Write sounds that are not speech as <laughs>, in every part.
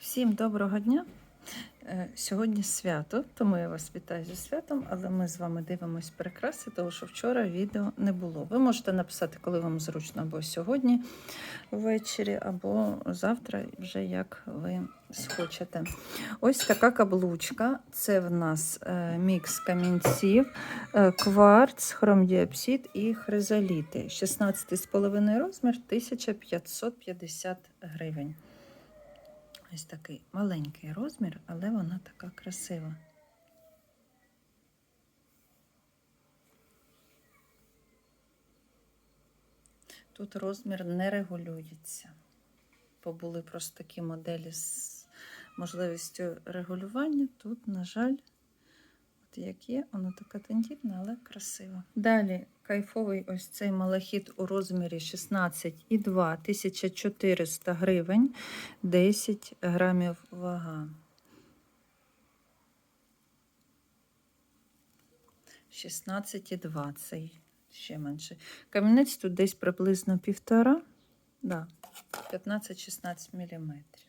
Всім доброго дня! Е, Сьогодні свято, тому я вас вітаю зі святом, але ми з вами дивимось прикраси, тому що вчора відео не було. Ви можете написати, коли вам зручно, або сьогодні ввечері, або завтра, вже як ви схочете. Ось така каблучка. Це в нас е, мікс камінців, е, кварц, хромдіапсид і хризоліти. 16,5 розмір, 1550 гривень. Ось такий маленький розмір, але вона така красива. Тут розмір не регулюється. Бо були просто такі моделі з можливістю регулювання. Тут, на жаль, от як є, вона така тендітна, але красива. Далі кайфовий ось цей малахіт у розмірі 16,2 1400 гривень, 10 грамів вага. 16,2 цей ще менше. Камінець тут десь приблизно півтора, да, 15-16 міліметрів.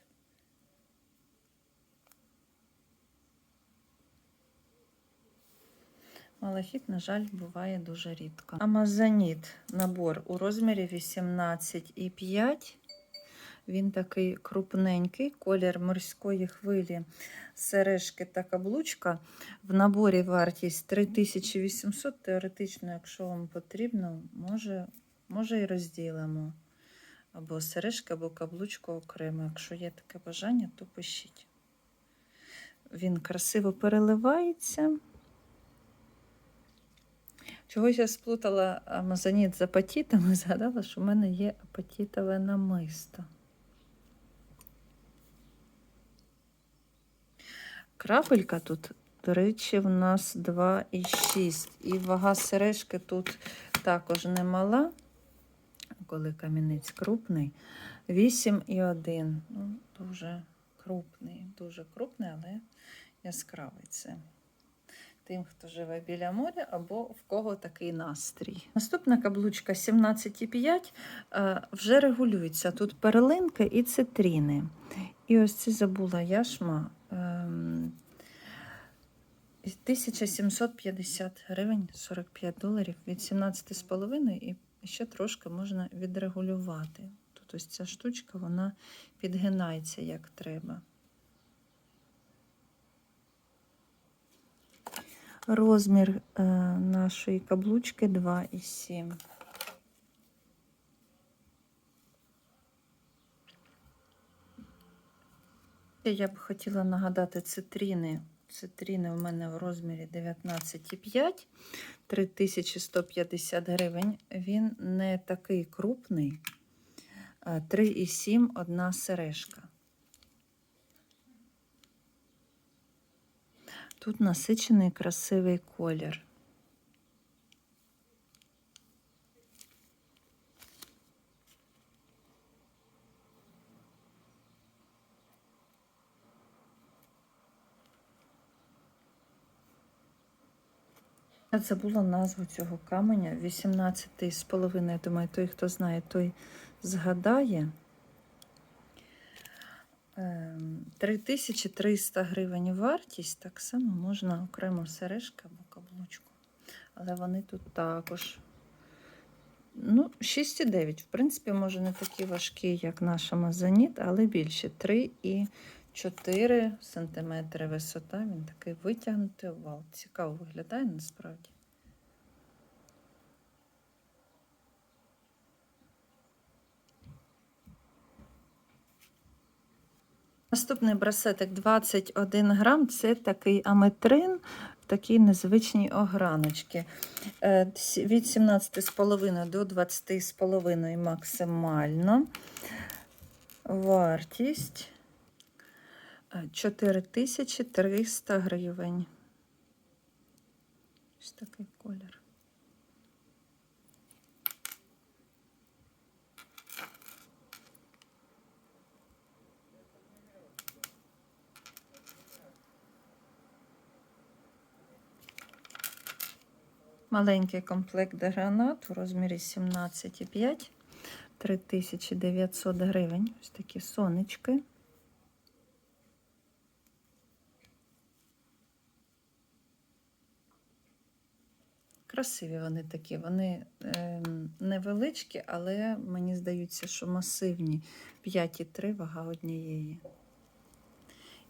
Малахіт, на жаль, буває дуже рідко. Амазоніт набор у розмірі 18,5. Він такий крупненький, колір морської хвилі, сережки та каблучка. В наборі вартість 3800. Теоретично, якщо вам потрібно, може, може і розділимо. Або сережки, або каблучку окремо. Якщо є таке бажання, то пишіть. Він красиво переливається. Чогось я сплутала амазоніт з апатітами, <laughs> згадала, що в мене є апатітове намисто. Крапелька тут, до речі, в нас 2,6. І вага сережки тут також немала, коли камінець крупний. 8,1. Ну, дуже крупний, дуже крупний, але яскравий це тим, хто живе біля моря, або в кого такий настрій. Наступна каблучка 17,5 е, вже регулюється. Тут перлинки і цитріни. І ось це забула яшма. ем, 1750 гривень 45 доларів від 17,5 і ще трошки можна відрегулювати. Тут ось ця штучка вона підгинається як треба. Розмір е, нашої каблучки 2,7. Я б хотіла нагадати цитріни. Цитріни в мене в розмірі 19,5, 3150 гривень. Він не такий крупний. 3,7 одна сережка. Тут насичений красивий колір. Я забула назву цього каменя. 18 з половиною. Думаю, той, хто знає, той згадає. Ем, 3300 гривень вартість. Так само можна окремо сережки або каблучку. Але вони тут також. Ну, 6,9. В принципі, може, не такі важкі, як наш Амазоніт, але більше 3,4 см висота. Він такий витягнутий овал. Цікаво виглядає насправді. Наступний брасетик 21 грам. Це такий аметрин в такій незвичній ограночці. Е, Від 17,5 до 20,5 максимально. Вартість 4300 гривень. Ось такий колір. Маленький комплект гранат у розмірі 17,5, 3900 гривень. Ось такі сонечки. Красиві вони такі, вони е, невеличкі, але мені здається, що масивні 5,3 вага однієї.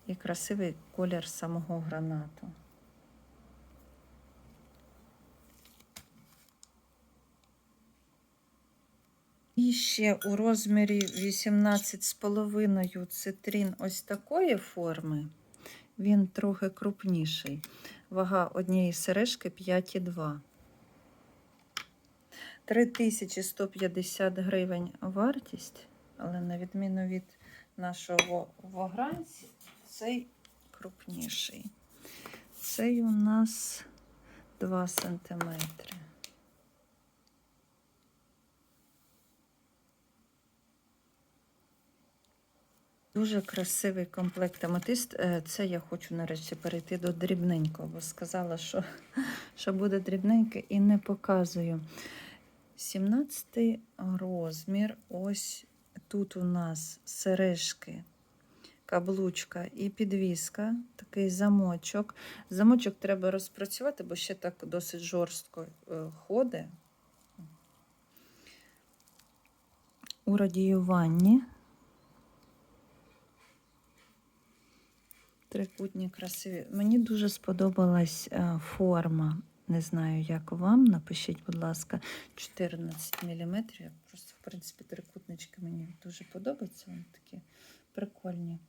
І красивий колір самого гранату. І ще у розмірі 18,5 цитрин ось такої форми. Він трохи крупніший. Вага однієї сережки 5,2. 3150 гривень вартість, але на відміну від нашого вогранці, цей крупніший. Цей у нас 2 сантиметри. Дуже красивий комплект аметист. Е, Це я хочу нарешті перейти до дрібненького, бо сказала, що, <laughs> що буде дрібненьке і не показую. 17 розмір. Ось тут у нас сережки, каблучка і підвіска, такий замочок. Замочок треба розпрацювати, бо ще так досить жорстко е, ходить. У радіюванні. Трикутні красиві. Мені дуже сподобалась е, форма. Не знаю, як вам. Напишіть, будь ласка, 14 мм. Просто, в принципі, трикутнички мені дуже подобаються. Вони такі прикольні.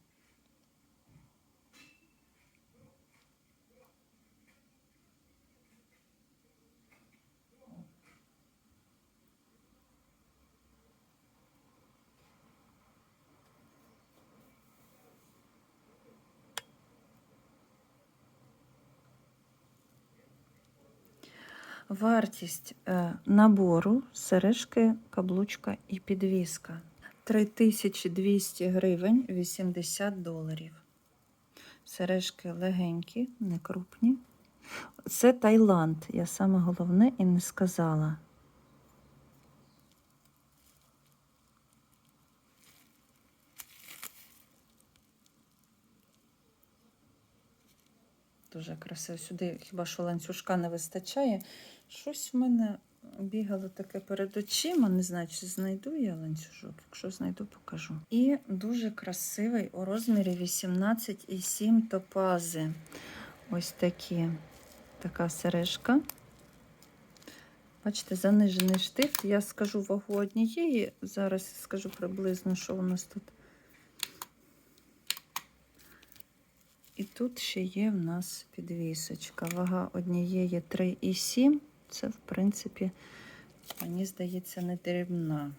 Вартість е, набору сережки, каблучка і підвіска 3200 гривень 80 доларів. Сережки легенькі, не крупні. Це Таїланд, я саме головне і не сказала. Дуже красиво. Сюди хіба що ланцюжка не вистачає. Щось в мене бігало таке перед очима. Не знаю, чи знайду я ланцюжок. Якщо знайду, покажу. І дуже красивий у розмірі 18,7 топази. Ось такі. Така сережка. Бачите, занижений штифт. Я скажу вагу однієї. Зараз скажу приблизно, що у нас тут. І тут ще є в нас підвісочка. Вага однієї 3,7. Це, в принципі, мені здається, не дрібна.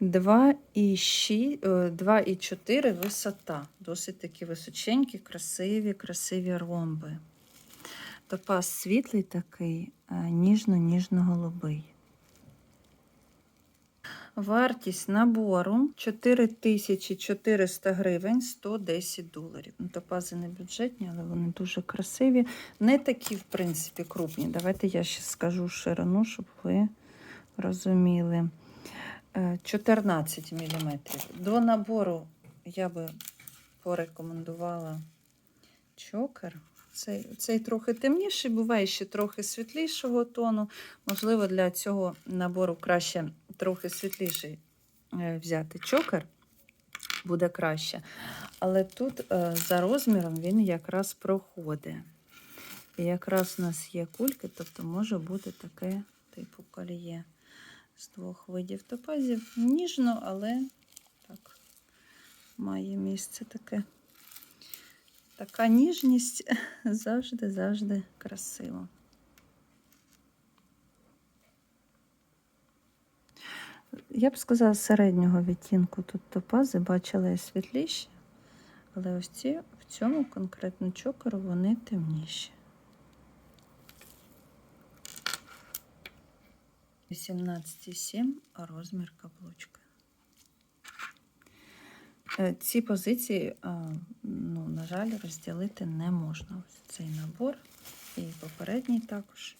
2,4 висота. Досить такі височенькі, красиві, красиві ромби. Топаз світлий такий, ніжно-ніжно-голубий. Вартість набору 4400 гривень 110 доларів. Ну, Топази не бюджетні, але вони дуже красиві. Не такі, в принципі, крупні. Давайте я ще скажу ширину, щоб ви розуміли. 14 мм. До набору я би порекомендувала чокер. Цей, цей трохи темніший, буває ще трохи світлішого тону. Можливо, для цього набору краще трохи світліший е, взяти чокер, буде краще. Але тут е, за розміром він якраз проходить. І якраз у нас є кульки, тобто може бути таке типу коліє з двох видів топазів. Ніжно, але так, має місце таке. Така ніжність <laughs> завжди-завжди красиво. Я б сказала, середнього відтінку тут топази бачила я світліші, але ось ці в цьому конкретно чокеру вони темніші. 18,7 розмір каблучка. Е, Ці позиції, ну, на жаль, розділити не можна. Ось цей набор і попередній також.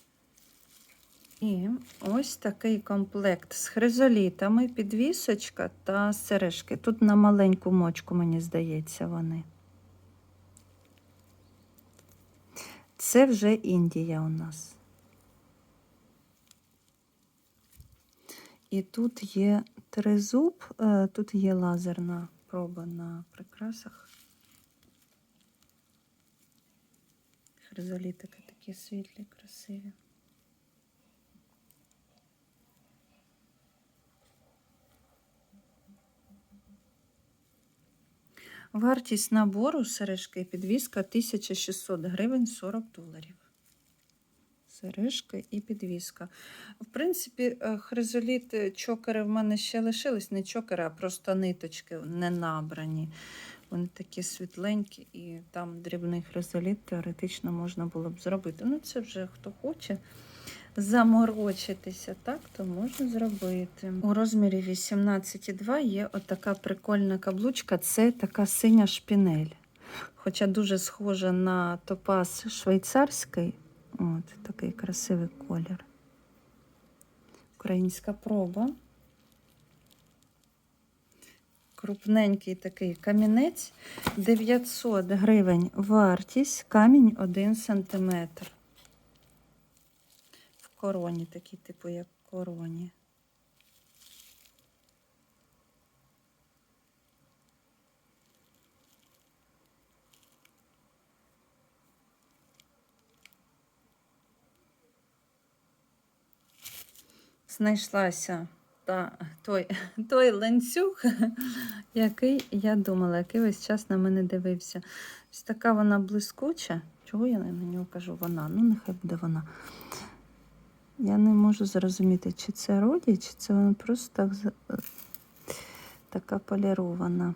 І ось такий комплект з хризолітами, підвісочка та сережки. Тут на маленьку мочку, мені здається, вони. Це вже Індія у нас. І тут є тризуб, е, тут є лазерна проба на прикрасах. Хризолітики такі світлі, красиві. Вартість набору сережки і підвіска 1600 гривень 40 доларів. Сережка і підвіска. В принципі, е, хризоліт, е, чокери в мене ще лишились, не чокери, а просто ниточки не набрані. Вони такі світленькі, і там дрібний хризоліт теоретично можна було б зробити. Ну, це вже хто хоче заморочитися, так, то можна зробити. У розмірі 18,2 є отака прикольна каблучка, це така синя шпінель. Хоча дуже схожа на топаз швейцарський. От такий красивий колір. Українська проба. Крупненький такий камінець. 900 гривень вартість, камінь 1 см. В короні, такий, типу, як короні. знайшлася та, той, той ланцюг, який я думала, який весь час на мене дивився. Ось така вона блискуча. Чого я на нього кажу вона? Ну, нехай буде вона. Я не можу зрозуміти, чи це роді, чи це вона просто так, така полірована.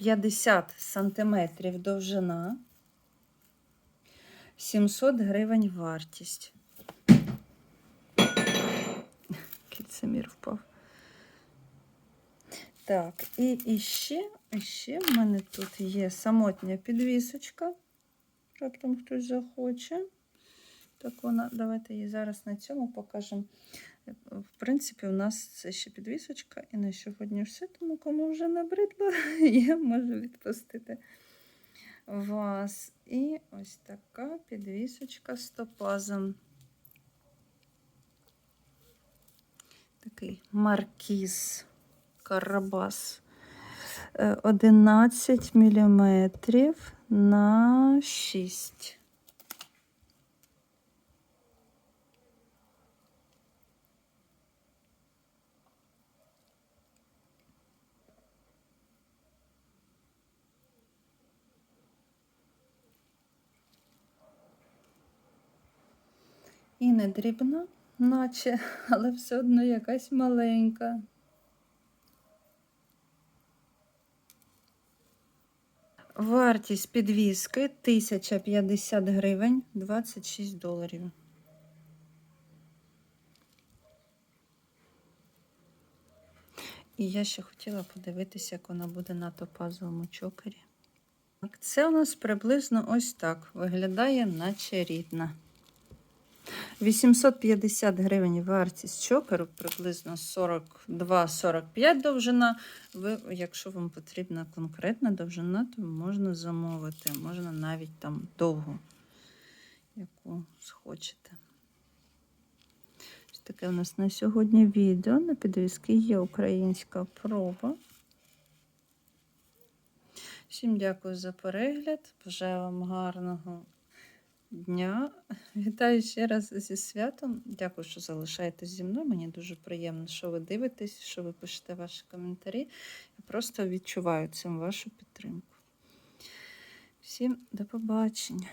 П'ятдесят сантиметрів довжина, 700 гривень вартість. Кільцемір впав. Так, і іще, іще в мене тут є самотня підвісочка. Раптом хтось захоче. Так вона, давайте її зараз на цьому покажемо. В принципі, у нас це ще підвісочка, і на сьогодні все, тому кому вже набридло, <laughs> я можу відпустити вас. І ось така підвісочка з топазом. Такий маркіз, карабас. Е, 11 мм на 6. І не дрібна, наче, <laughs> але все одно якась маленька. Вартість підвіски 1050 гривень 26 доларів. І я ще хотіла подивитися, як вона буде на топазовому чокері. Це у нас приблизно ось так виглядає, наче рідна. 850 гривень вартість чокеру, приблизно 42-45 довжина. Ви, якщо вам потрібна конкретна довжина, то можна замовити. Можна навіть там довгу, яку схочете. Ось таке у нас на сьогодні відео. На підвіски є українська проба. Всім дякую за перегляд. Бажаю вам гарного дня. Вітаю ще раз зі святом. Дякую, що залишаєтесь зі мною. Мені дуже приємно, що ви дивитесь, що ви пишете ваші коментарі. Я просто відчуваю цим вашу підтримку. Всім до побачення.